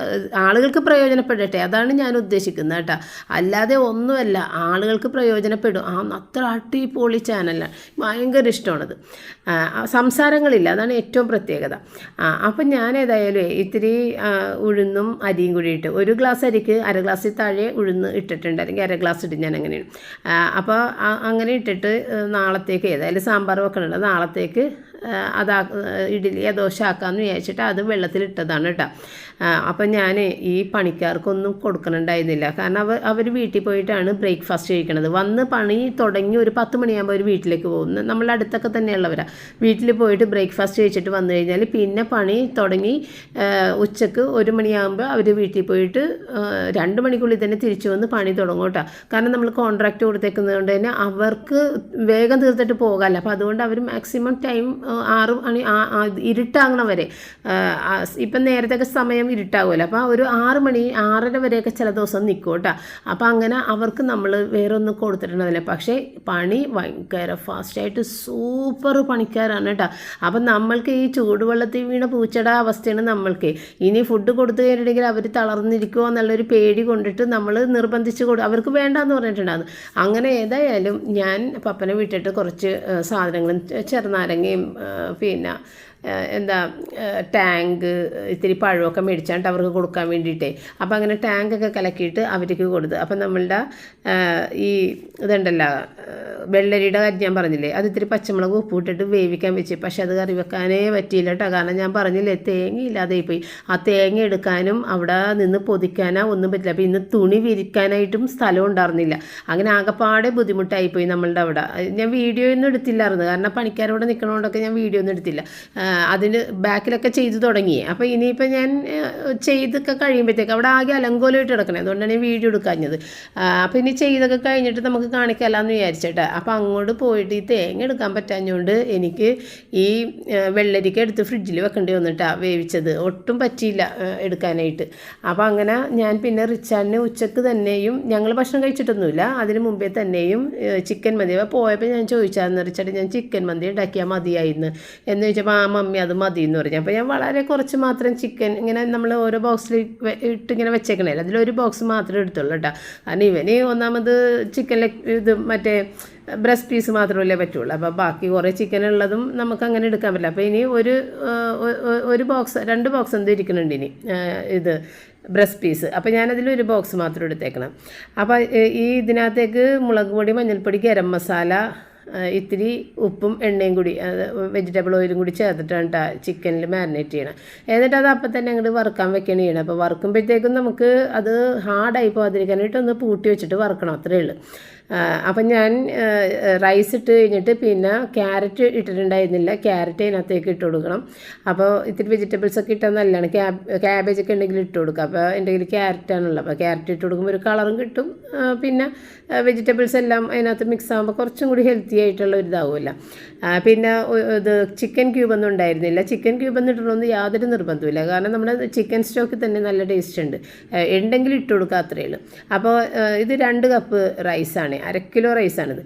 ആളുകൾക്ക് പ്രയോജനപ്പെടട്ടെ. അതാണ് ഞാൻ ഉദ്ദേശിക്കുന്നത് കേട്ടോ. അല്ലാതെ ഒന്നുമല്ല. ആളുകൾക്ക് പ്രയോജനപ്പെടും. ആ അത്ര അടിപൊളി ചാനലാണ്. ഭയങ്കര ഇഷ്ടമാണത്. ആ, ആ, അതാണ് ഏറ്റവും പ്രത്യേകത. ആ, അപ്പം ഞാൻ ഏതായാലും ഇത്തിരി ഉഴുന്നും അരിയും കൂടി ഇട്ട് ഒരു ഗ്ലാസ് അരിക്ക് അര ഗ്ലാസ്സിൽ താഴെ ഉഴുന്ന് ഇട്ടിട്ടുണ്ട് അല്ലെങ്കിൽ അര ഗ്ലാസ് ഇട്ട് ഞാൻ അങ്ങനെയാണ് അപ്പോൾ അങ്ങനെ ഇട്ടിട്ട് നാളത്തേക്ക് ഏതായാലും സാമ്പാർ വെക്കണുണ്ട്. നാളത്തേക്ക് അതാ ഇഡ്ഡലിയോ ദോശ ആക്കാമെന്ന് വിചാരിച്ചിട്ട് അത് വെള്ളത്തിലിട്ടതാണ് കേട്ടോ. അപ്പം ഞാൻ ഈ പണിക്കാർക്കൊന്നും കൊടുക്കണുണ്ടായിരുന്നില്ല. കാരണം അവർ അവർ വീട്ടിൽ പോയിട്ടാണ് ബ്രേക്ക്ഫാസ്റ്റ് കഴിക്കണത്. വന്ന് പണി തുടങ്ങി ഒരു പത്ത് മണിയാകുമ്പോൾ അവർ വീട്ടിലേക്ക് പോകും. നമ്മളുടെ അടുത്തൊക്കെ തന്നെയുള്ളവരാണ് വീട്ടിൽ പോയിട്ട് ബ്രേക്ക്ഫാസ്റ്റ് കഴിച്ചിട്ട് വന്നു കഴിഞ്ഞാൽ പിന്നെ പണി തുടങ്ങി ഉച്ചയ്ക്ക് ഒരു മണിയാകുമ്പോൾ അവർ വീട്ടിൽ പോയിട്ട് രണ്ട് മണിക്കുള്ളിൽ തന്നെ തിരിച്ചു വന്ന് പണി തുടങ്ങും കേട്ടോ. കാരണം നമ്മൾ കോൺട്രാക്റ്റ് കൊടുത്തേക്കുന്നത് കൊണ്ട് തന്നെ അവർക്ക് വേഗം തീർത്തിട്ട് പോകാമല്ലോ അപ്പോൾ അതുകൊണ്ട് അവർ മാക്സിമം ടൈം ആറ് മണി ഇരുട്ടാകണം വരെ. ഇപ്പം നേരത്തെ സമയം ഇരുട്ടാകുമല്ലോ. അപ്പോൾ ഒരു ആറ് മണി ആറര വരെയൊക്കെ ചില ദിവസം നിൽക്കും കേട്ടോ. അപ്പോൾ അങ്ങനെ അവർക്ക് നമ്മൾ വേറെ ഒന്നും കൊടുത്തിട്ടുണ്ടാവില്ല. പക്ഷേ പണി ഭയങ്കര ഫാസ്റ്റായിട്ട് സൂപ്പർ പണിക്കാരാണ് കേട്ടോ. അപ്പം നമ്മൾക്ക് ഈ ചൂടുവെള്ളത്തിൽ വീണ പൂച്ചയുടെ അവസ്ഥയാണ് നമ്മൾക്ക്. ഇനി ഫുഡ് കൊടുത്തു കഴിഞ്ഞിട്ടുണ്ടെങ്കിൽ അവർ തളർന്നിരിക്കുമോ എന്നുള്ളൊരു പേടി കൊണ്ടിട്ട് നമ്മൾ നിർബന്ധിച്ച് കൊടു അവർക്ക് വേണ്ടെന്ന് പറഞ്ഞിട്ടുണ്ടായിരുന്നു. അങ്ങനെ ഏതായാലും ഞാൻ പപ്പനെ വിട്ടിട്ട് കുറച്ച് സാധനങ്ങളും ചെറുനാരങ്ങയും പിന്നെ എന്താ ടാങ്ക് ഇത്തിരി പഴമൊക്കെ മേടിച്ചാണ്ട് അവർക്ക് കൊടുക്കാൻ വേണ്ടിയിട്ടേ. അപ്പോൾ അങ്ങനെ ടാങ്കൊക്കെ കലക്കിയിട്ട് അവർക്ക് കൊടുത്ത്. അപ്പം നമ്മളുടെ ഈ ഇതുണ്ടല്ലോ വെള്ളരിയുടെ കാര്യം ഞാൻ പറഞ്ഞില്ലേ? അത് ഇത്തിരി പച്ചമുളക് ഉപ്പിട്ടിട്ട് വേവിക്കാൻ വെച്ച്. പക്ഷേ അത് കറി വെക്കാനേ പറ്റിയില്ല കേട്ടോ. കാരണം ഞാൻ പറഞ്ഞില്ലേ തേങ്ങ ഇല്ലാതെ പോയി. ആ തേങ്ങ എടുക്കാനും അവിടെ നിന്ന് പൊതിക്കാനോ ഒന്നും പറ്റില്ല. അപ്പോൾ ഇന്ന് തുണി വിരിക്കാനായിട്ടും സ്ഥലം ഉണ്ടായിരുന്നില്ല അങ്ങനെ ആകെപ്പാടെ ബുദ്ധിമുട്ടായിപ്പോയി നമ്മളുടെ അവിടെ. ഞാൻ വീഡിയോ ഒന്നും എടുത്തില്ലായിരുന്നു. കാരണം പണിക്കാരോടെ നിൽക്കണോണ്ടൊക്കെ ഞാൻ വീഡിയോ ഒന്നും എടുത്തില്ല. അതിന് ബാക്കിലൊക്കെ ചെയ്തു തുടങ്ങി. അപ്പോൾ ഇനിയിപ്പോൾ ഞാൻ ചെയ്തൊക്കെ കഴിയുമ്പോഴത്തേക്ക് അവിടെ ആകെ അലങ്കോലമായിട്ട് കിടക്കണേ. അതുകൊണ്ടാണ് ഞാൻ വീഡിയോ എടുക്കാഞ്ഞത്. അപ്പോൾ ഇനി ചെയ്തൊക്കെ കഴിഞ്ഞിട്ട് നമുക്ക് കാണിക്കാമല്ലാന്ന് വിചാരിച്ചിട്ട്. അപ്പോൾ അങ്ങോട്ട് പോയിട്ട് ഈ തേങ്ങ എടുക്കാൻ പറ്റാഞ്ഞുകൊണ്ട് എനിക്ക് ഈ വെള്ളരിക്ക എടുത്ത് ഫ്രിഡ്ജിൽ വെക്കേണ്ടി വന്നിട്ടാണ് വേവിച്ചത്. ഒട്ടും പറ്റിയില്ല എടുക്കാനായിട്ട്. അപ്പോൾ അങ്ങനെ ഞാൻ പിന്നെ റിച്ചാർഡിന് ഉച്ചയ്ക്ക് തന്നെയും ഞങ്ങൾ ഭക്ഷണം കഴിച്ചിട്ടൊന്നുമില്ല. അതിന് മുമ്പേ തന്നെയും ചിക്കൻ അപ്പോൾ പോയപ്പോൾ ഞാൻ ചോദിച്ചായിരുന്നു റിച്ചാട്ട് ഞാൻ ചിക്കൻ മന്തി ഉണ്ടാക്കിയാൽ മതിയായിരുന്നു എന്ന് ചോദിച്ചപ്പോൾ ആ മമ്മി അത് മതി എന്ന് പറഞ്ഞു. അപ്പോൾ ഞാൻ വളരെ കുറച്ച് മാത്രം ചിക്കൻ ഇങ്ങനെ നമ്മൾ ഓരോ ബോക്സിൽ ഇട്ട് ഇങ്ങനെ വെച്ചേക്കണേ. അതിലൊരു ബോക്സ് മാത്രമേ എടുത്തുള്ളൂ കേട്ടോ. കാരണം ഇവന് ഒന്നാമത് ചിക്കൻ ഇത് മറ്റേ ബ്രസ്റ്റ് പീസ് മാത്രമല്ലേ പറ്റുള്ളൂ. അപ്പോൾ ബാക്കി കുറേ ചിക്കൻ ഉള്ളതും നമുക്ക് അങ്ങനെ എടുക്കാൻ പറ്റില്ല. അപ്പോൾ ഇനി ഒരു ഒരു ബോക്സ് രണ്ട് ബോക്സ് എന്തോ ഇരിക്കുന്നുണ്ട് ഇനി ഇത് ബ്രസ്റ്റ് പീസ് അപ്പോൾ ഞാനതിൽ ഒരു ബോക്സ് മാത്രം എടുത്തേക്കണം. അപ്പോൾ ഈ ഇതിനകത്തേക്ക് മുളക് പൊടി മഞ്ഞൾപ്പൊടി ഗരം മസാല ഇത്തിരി ഉപ്പും എണ്ണയും കൂടി അത് വെജിറ്റബിൾ ഓയിലും കൂടി ചേർത്തിട്ടാണ് കേട്ടോ ചിക്കനിൽ മാരിനേറ്റ് ചെയ്യണം. എന്നിട്ട് അത് അപ്പം തന്നെ അങ്ങോട്ട് വറുക്കാൻ വെക്കണം ചെയ്യണം. അപ്പോൾ വറുക്കുമ്പോഴത്തേക്കും നമുക്ക് അത് ഹാർഡായി പോകാതിരിക്കാനായിട്ട് ഒന്ന് പൂട്ടി വെച്ചിട്ട് വറുക്കണം അത്രയേ ഉള്ളൂ. അപ്പം ഞാൻ റൈസ് ഇട്ട് കഴിഞ്ഞിട്ട് പിന്നെ ക്യാരറ്റ് ഇട്ടിട്ടുണ്ടായിരുന്നില്ല. ക്യാരറ്റ് അതിനകത്തേക്ക് ഇട്ട് കൊടുക്കണം. അപ്പോൾ ഇത്തിരി വെജിറ്റബിൾസ് ഒക്കെ ഇട്ടാൽ നല്ലതാണ്. ക്യാബ് ക്യാബേജ് ഒക്കെ ഉണ്ടെങ്കിൽ ഇട്ട് കൊടുക്കുക അപ്പോൾ എന്റെ കയ്യിൽ ക്യാരറ്റാണുള്ളത് അപ്പോൾ ക്യാരറ്റ് ഇട്ട് കൊടുക്കുമ്പോൾ ഒരു കളറും കിട്ടും. പിന്നെ വെജിറ്റബിൾസ് എല്ലാം അതിനകത്ത് മിക്സ് ആകുമ്പോൾ കുറച്ചും കൂടി ഹെൽത്തി ആയിട്ടുള്ള ഒരു ഇതാവുമല്ലോ. പിന്നെ ഇത് ചിക്കൻ ക്യൂബൊന്നും ഉണ്ടായിരുന്നില്ല. ചിക്കൻ ക്യൂബ് ഒന്നും ഇടണമെന്ന് യാതൊരു നിർബന്ധമില്ല കാരണം നമ്മുടെ ചിക്കൻ സ്റ്റോക്കിൽ തന്നെ നല്ല ടേസ്റ്റ് ഉണ്ട്. ഉണ്ടെങ്കിൽ ഇട്ട് കൊടുക്കുക അത്രയേ ഉള്ളൂ. അപ്പോൾ ഇത് രണ്ട് കപ്പ് റൈസാണ് അര കിലോ റൈസാണിത്.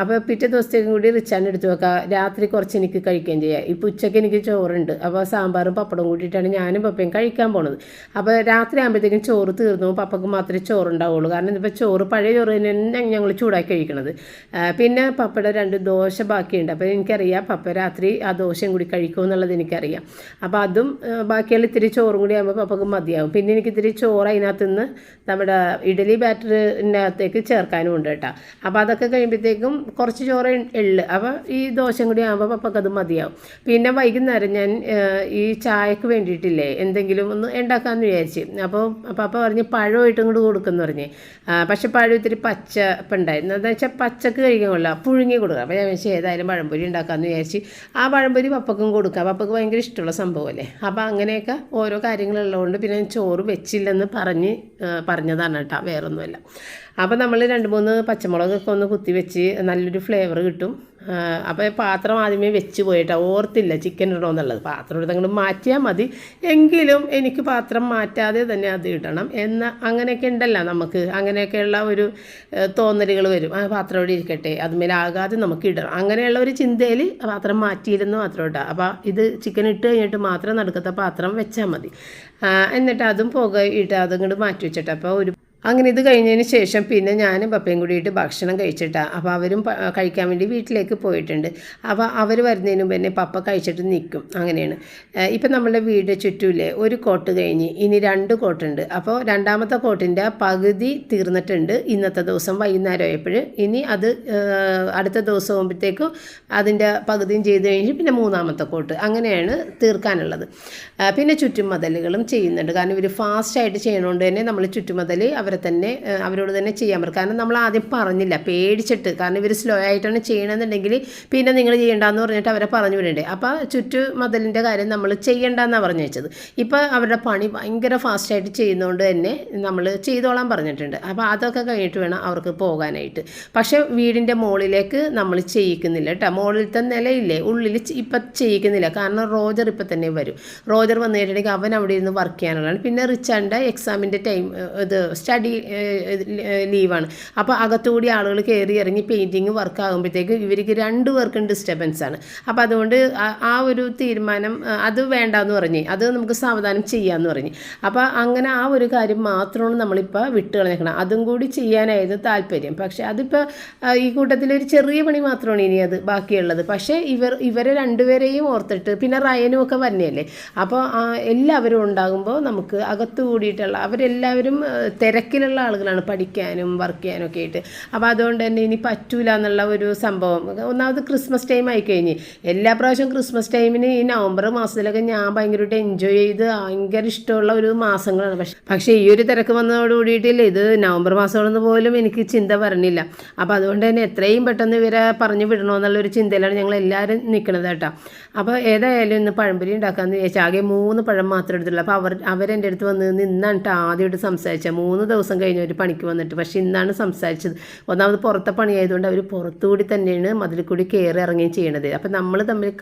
അപ്പോൾ പിറ്റേ ദിവസത്തേക്കും കൂടി റിച്ചാണ് എടുത്തു വെക്കുക രാത്രി കുറച്ച് എനിക്ക് കഴിക്കുകയും ചെയ്യാം. ഇപ്പോൾ ഉച്ചയ്ക്ക് എനിക്ക് ചോറുണ്ട്. അപ്പോൾ സാമ്പാറും പപ്പടം കൂട്ടിയിട്ടാണ് ഞാനും പപ്പയും കഴിക്കാൻ പോണത്. അപ്പോൾ രാത്രി ആകുമ്പോഴത്തേക്കും ചോറ് തീർന്നു. പപ്പക്ക് മാത്രമേ ചോറുണ്ടാവുള്ളൂ. കാരണം ഇതിപ്പോൾ ചോറ് പഴയ ചോറ് തന്നെ ഞങ്ങൾ ചൂടാക്കി കഴിക്കണത്. പിന്നെ പപ്പയുടെ രണ്ട് ദോശ ബാക്കിയുണ്ട്. അപ്പോൾ എനിക്കറിയാം പപ്പ രാത്രി ആ ദോശയും കൂടി കഴിക്കുമെന്നുള്ളത് എനിക്കറിയാം. അപ്പോൾ അതും ബാക്കിയുള്ള ഇത്തിരി ചോറും കൂടി ആകുമ്പോൾ പപ്പക്ക് മതിയാവും. പിന്നെ എനിക്ക് ഇത്തിരി ചോറ് അതിനകത്ത് നിന്ന് നമ്മുടെ ഇഡലി ബാറ്ററിനകത്തേക്ക് ചേർക്കാനും ഉണ്ട് കേട്ടോ. അപ്പോൾ അതൊക്കെ കഴിയുമ്പോഴത്തേക്കും കുറച്ച് ചോറ് എള്ള്. അപ്പോൾ ഈ ദോശയും കൂടി ആകുമ്പോൾ പപ്പക്ക് അത് മതിയാവും. പിന്നെ വൈകുന്നേരം ഞാൻ ഈ ചായക്ക് വേണ്ടിയിട്ടില്ലേ എന്തെങ്കിലും ഒന്ന് ഉണ്ടാക്കാമെന്ന് വിചാരിച്ച്. അപ്പോൾ പപ്പ പറഞ്ഞ് പഴമായിട്ട് ഇങ്ങോട്ട് കൊടുക്കുമെന്ന് പറഞ്ഞ്. പക്ഷേ പഴം ഇത്തിരി പച്ച ഇപ്പം ഉണ്ടായിരുന്നു എന്താ വെച്ചാൽ പച്ചക്ക് കഴിക്കാൻ കൊള്ളാം. പുഴുങ്ങി കൊടുക്കുക. അപ്പോൾ ഞാൻ വെച്ചാൽ ഏതായാലും പഴംപൊരി ഉണ്ടാക്കാമെന്ന് വിചാരിച്ച് ആ പഴംപൊരി പപ്പക്കും കൊടുക്കുക. പപ്പക്ക് ഭയങ്കര ഇഷ്ടമുള്ള സംഭവമല്ലേ അപ്പോൾ അങ്ങനെയൊക്കെ ഓരോ കാര്യങ്ങളുള്ളതുകൊണ്ട് പിന്നെ ചോറ് വെച്ചില്ലെന്ന് പറഞ്ഞ് പറഞ്ഞതാണ് കേട്ടോ. വേറൊന്നുമല്ല. അപ്പോൾ നമ്മൾ രണ്ട് മൂന്ന് പച്ചമുളകൊക്കെ ഒന്ന് കുത്തി വെച്ച് നല്ലൊരു ഫ്ലേവർ കിട്ടും. അപ്പോൾ പാത്രം ആദ്യമേ വെച്ച് പോയിട്ട്. ഓർത്തില്ല ചിക്കൻ ഇടണമെന്നുള്ളത് പാത്രം എടുത്ത് അങ്ങോട്ട് മാറ്റിയാൽ മതി. എങ്കിലും എനിക്ക് പാത്രം മാറ്റാതെ തന്നെ അത് ഇടണം. എന്ന അങ്ങനെയൊക്കെ ഉണ്ടല്ലോ നമുക്ക്. അങ്ങനെയൊക്കെയുള്ള ഒരു തോന്നലുകൾ വരും. ആ പാത്രം ഇവിടെ ഇരിക്കട്ടെ. അതുമേലാകാതെ നമുക്ക് ഇടണം. അങ്ങനെയുള്ള ഒരു ചിന്തയിൽ പാത്രം മാറ്റിയിരുന്നു മാത്രം ഇട്ടാം അപ്പോൾ ഇത് ചിക്കൻ ഇട്ട് കഴിഞ്ഞിട്ട് മാത്രം നടുക്കത്തെ പാത്രം വെച്ചാൽ മതി. എന്നിട്ട് അതും പുക അതും ഇങ്ങോട്ട് മാറ്റി വെച്ചിട്ട്. അപ്പോൾ ഒരു അങ്ങനെ ഇത് കഴിഞ്ഞതിന് ശേഷം പിന്നെ ഞാനും പപ്പയും കൂടിയിട്ട് ഭക്ഷണം കഴിച്ചിട്ടാണ് അപ്പോൾ അവരും കഴിക്കാൻ വേണ്ടി വീട്ടിലേക്ക് പോയിട്ടുണ്ട്. അപ്പോൾ അവർ വരുന്നതിന് മുമ്പ് തന്നെ പപ്പ കഴിച്ചിട്ട് നിൽക്കും അങ്ങനെയാണ്. ഇപ്പം നമ്മളുടെ വീട് ചുറ്റൂലേ ഒരു കോട്ട് കഴിഞ്ഞ് ഇനി രണ്ട് കോട്ടുണ്ട്. അപ്പോൾ രണ്ടാമത്തെ കോട്ടിന്റെ പകുതി തീർന്നിട്ടുണ്ട്. ഇന്നത്തെ ദിവസം വൈകുന്നേരം ആയപ്പോൾ ഇനി അത് അടുത്ത ദിവസം ആകുമ്പോഴത്തേക്കും അതിന്റെ പകുതിയും ചെയ്ത് കഴിഞ്ഞ് പിന്നെ മൂന്നാമത്തെ കോട്ട്. അങ്ങനെയാണ് തീർക്കാനുള്ളത്. പിന്നെ ചുറ്റുമതലുകളും ചെയ്യുന്നുണ്ട്. കാരണം ഇവർ ഫാസ്റ്റായിട്ട് ചെയ്യണോണ്ട് തന്നെ നമ്മൾ ചുറ്റുമതൽ അവരെ തന്നെ അവരോട് തന്നെ ചെയ്യാൻ പറ്റും. കാരണം നമ്മൾ ആദ്യം പറഞ്ഞില്ല പേടിച്ചിട്ട്. കാരണം ഇവർ സ്ലോ ആയിട്ടാണ് ചെയ്യണമെന്നുണ്ടെങ്കിൽ പിന്നെ നിങ്ങൾ ചെയ്യേണ്ടെന്ന് പറഞ്ഞിട്ട് അവരെ പറഞ്ഞു വിടണ്ടേ. അപ്പോൾ ചുറ്റു മതിലിന്റെ കാര്യം നമ്മൾ ചെയ്യണ്ടെന്നാണ് പറഞ്ഞു വെച്ചത്. ഇപ്പോൾ അവരുടെ പണി ഭയങ്കര ഫാസ്റ്റായിട്ട് ചെയ്യുന്നതുകൊണ്ട് തന്നെ നമ്മൾ ചെയ്തോളാൻ പറഞ്ഞിട്ടുണ്ട്. അപ്പോൾ അതൊക്കെ കഴിഞ്ഞിട്ട് വേണം അവർക്ക് പോകാനായിട്ട്. പക്ഷേ വീടിന്റെ മുകളിലേക്ക് നമ്മൾ ചെയ്യിക്കുന്നില്ല കേട്ടോ മുകളിലത്തെ നിലയില്ലേ ഉള്ളിൽ ഇപ്പം ചെയ്യിക്കുന്നില്ല. കാരണം റോജർ ഇപ്പം തന്നെ വരും. റോജർ വന്നു കഴിഞ്ഞിട്ടുണ്ടെങ്കിൽ അവൻ അവിടെ ഇരുന്ന് വർക്ക് ചെയ്യാനുള്ളതാണ്. പിന്നെ റിച്ചാന്റെ എക്സാമിന്റെ ടൈം ഇത് സ്റ്റഡി ലീവാണ്. അപ്പോൾ അകത്തുകൂടി ആളുകൾ കയറി ഇറങ്ങി പെയിന്റിങ് വർക്ക് ആകുമ്പോഴത്തേക്ക് ഇവർക്ക് രണ്ട് പേർക്കും ഡിസ്റ്റർബൻസ് ആണ്. അപ്പോൾ അതുകൊണ്ട് ആ- ഒരു തീരുമാനം അത് വേണ്ടാന്ന് പറഞ്ഞ് അത് നമുക്ക് സാവധാനം ചെയ്യാമെന്ന് പറഞ്ഞ്. അപ്പോൾ അങ്ങനെ ആ ഒരു കാര്യം മാത്രമാണ് നമ്മളിപ്പോൾ വിട്ട് കളഞ്ഞേക്കണം അതും കൂടി ചെയ്യാനായിരുന്നു താല്പര്യം. പക്ഷേ അതിപ്പോൾ ഈ കൂട്ടത്തിൽ ഒരു ചെറിയ പണി മാത്രമാണ് ഇനി അത് ബാക്കിയുള്ളത്. പക്ഷേ ഇവർ ഇവരെ രണ്ടുപേരെയും ഓർത്തിട്ട് പിന്നെ റയനും ഒക്കെ വന്നെയല്ലേ അപ്പോൾ എല്ലാവരും ഉണ്ടാകുമ്പോൾ നമുക്ക് അകത്ത് കൂടിയിട്ടുള്ള അവരെല്ലാവരും ആ, തിരക്കിലുള്ള ആളുകളാണ് പഠിക്കാനും വർക്ക് ചെയ്യാനും ഒക്കെ ആയിട്ട്. അപ്പോൾ അതുകൊണ്ട് തന്നെ ഇനി പറ്റൂല എന്നുള്ള ഒരു സംഭവം. ഒന്നാമത് ക്രിസ്മസ് ടൈം ആയി ആയിക്കഴിഞ്ഞ് എല്ലാ പ്രാവശ്യവും ക്രിസ്മസ് ടൈമിന് ഈ നവംബർ മാസത്തിലൊക്കെ ഞാൻ ഭയങ്കരമായിട്ട് എൻജോയ് ചെയ്ത് ഭയങ്കര ഇഷ്ടമുള്ള ഒരു മാസങ്ങളാണ്. പക്ഷേ പക്ഷേ ഈ ഒരു തിരക്ക് വന്നതോട് കൂടിയിട്ടില്ല. ഇത് നവംബർ മാസമാണെന്ന് പോലും എനിക്ക് ചിന്ത വരണില്ല. അപ്പോൾ അതുകൊണ്ട് തന്നെ എത്രയും പെട്ടെന്ന് ഇവരെ പറഞ്ഞു വിടണമെന്നുള്ളൊരു ചിന്തയിലാണ് ഞങ്ങൾ എല്ലാവരും നിൽക്കുന്നത് കേട്ടോ. അപ്പോൾ ഏതായാലും ഇന്ന് പഴംപൊരി ഉണ്ടാക്കാമെന്ന് വിചാരിച്ചാൽ ആകെ മൂന്ന് പഴം മാത്രം എടുത്തുള്ളൂ അപ്പോൾ അവർ അവരെന്റെ അടുത്ത് വന്ന് നിന്നാണ് കേട്ടോ ആദ്യമായിട്ട് സംസാരിച്ചത് മൂന്ന് ദിവസം കഴിഞ്ഞ് ഒരു പണിക്ക് വന്നിട്ട്. പക്ഷേ ഇന്നാണ് സംസാരിച്ചത്. ഒന്നാമത് പുറത്തെ പണിയായതുകൊണ്ട് അവർ പുറത്തുകൂടി തന്നെയാണ് മതിൽ കൂടി കയറി ഇറങ്ങുകയും ചെയ്യണത്. അപ്പം നമ്മൾ തമ്മിൽ